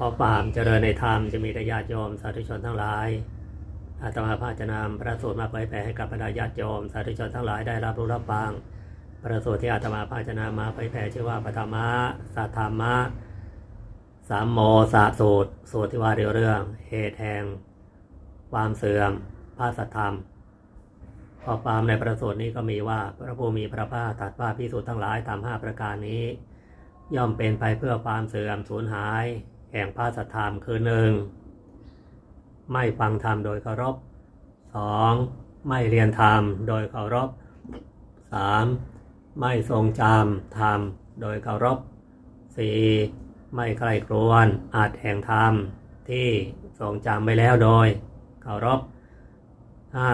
ขอความเจริญในธรรมจะมีแต่ญาติโยมสาธุชนทั้งหลายอาตมาภาพจะนำพระสูตรมาเผยแผ่ให้กับบรรดาญาติโยมสาธุชนทั้งหลายได้รับรู้รับฟังพระสูตรที่อาตมาภาพจะนำมาเผยแผ่ชื่อว่าปฐมะสัทธามะสามโมสะสูตรสูตรที่ว่าเรื่อง เหตุแห่งความเสื่อมพระสัทธรรมข้อความในประสูตรนี้ก็มีว่าพระผู้มีพระภาคตรัสว่าพิสูจน์ทั้งหลายตามห้าประการนี้ ย่อมเป็นไปเพื่อความเสื่อมสูญหาย แห่งพระสัทธรรมคือหนึ่งไม่ฟังธรรมโดยเคารพสองไม่เรียนธรรมโดยเคารพสามไม่ทรงจำธรรมโดยเคารพสี่ไม่ใคร่ครวญอาจแห่งธรรมที่ทรงจำไว้แล้วโดยเคารพห้า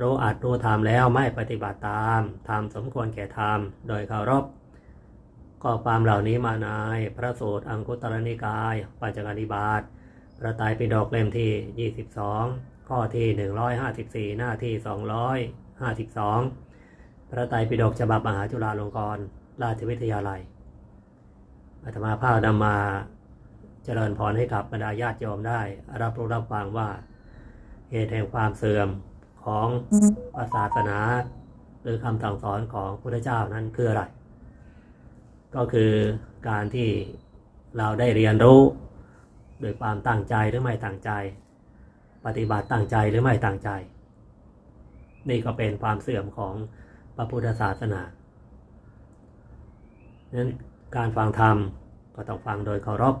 รู้อาจรู้ธรรมแล้วไม่ปฏิบัติตามธรรมสมควรแก่ธรรมโดยเคารพ ข้อความเหล่านี้มาในพระสูตรอังคุตรนิกายปัญจการนิบาตพระไตรปิฎกเล่มที่ 22 ข้อที่ 154 หน้าที่ 252 พระไตรปิฎกฉบับมหาจุฬาลงกรณราชวิทยาลัยอาตมาภาพนำมาเจริญพรให้กับบรรดาญาติโยมได้ รับรู้รับฟังว่าเหตุแห่งความเสื่อมของศาสนา หรือคำสั่งสอนของพระพุทธเจ้านั้นคืออะไร ก็คือการที่เราได้เรียนรู้โดยความตั้งใจหรือไม่ตั้งใจ ปฏิบัติตั้งใจหรือไม่ตั้งใจ นี่ก็เป็นความเสื่อมของพระพุทธศาสนาดังนั้นการฟังธรรมก็ต้องฟังโดยเคารพ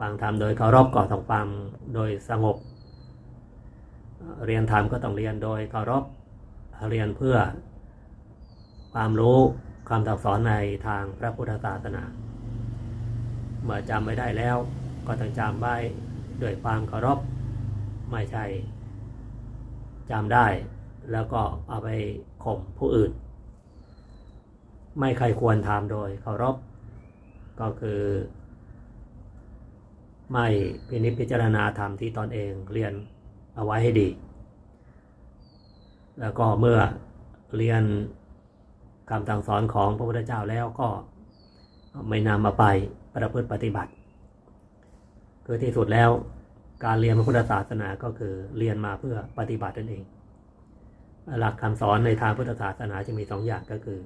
ฟังธรรมโดยเคารพก็ต้องฟังโดยสงบ เรียนธรรมก็ต้องเรียนโดยเคารพเรียนเพื่อความรู้ คำสั่งสอนในทางพระพุทธศาสนา เมื่อจำไม่ได้แล้วก็ต้องจำไว้ด้วยความเคารพไม่ใช่จำได้ แล้วก็เอาไปข่มผู้อื่น ไม่ใครควรทำโดยเคารพก็คือ ไม่พินิจพิจารณาธรรมที่ตนเองเรียนเอาไว้ให้ดี แล้วก็เมื่อเรียน คำสั่งสอนของพระพุทธเจ้าแล้วก็ไม่นำมาไปประพฤติปฏิบัติ คือที่สุดแล้วการเรียนพระพุทธศาสนาก็คือเรียนมาเพื่อปฏิบัตินั่นเอง หลักคำสอนในทางพุทธศาสนาจะมีสองอย่างก็คือ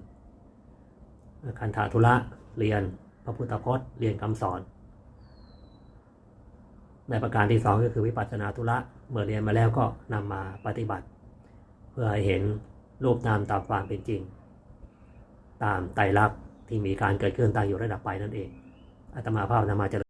คันธาธุระเรียนพระพุทธพจน์ เรียนคำสอน ในประการที่สองก็คือวิปัสสนาธุระเมื่อเรียนมาแล้วก็นำมาปฏิบัติ เพื่อให้เห็นรูปนามตามความเป็นจริง ตามไตรลักษณ์ที่มีการเกิดขึ้นตั้งอยู่ระดับไปนั่นเองอาตมาภาพนำมาเจริญ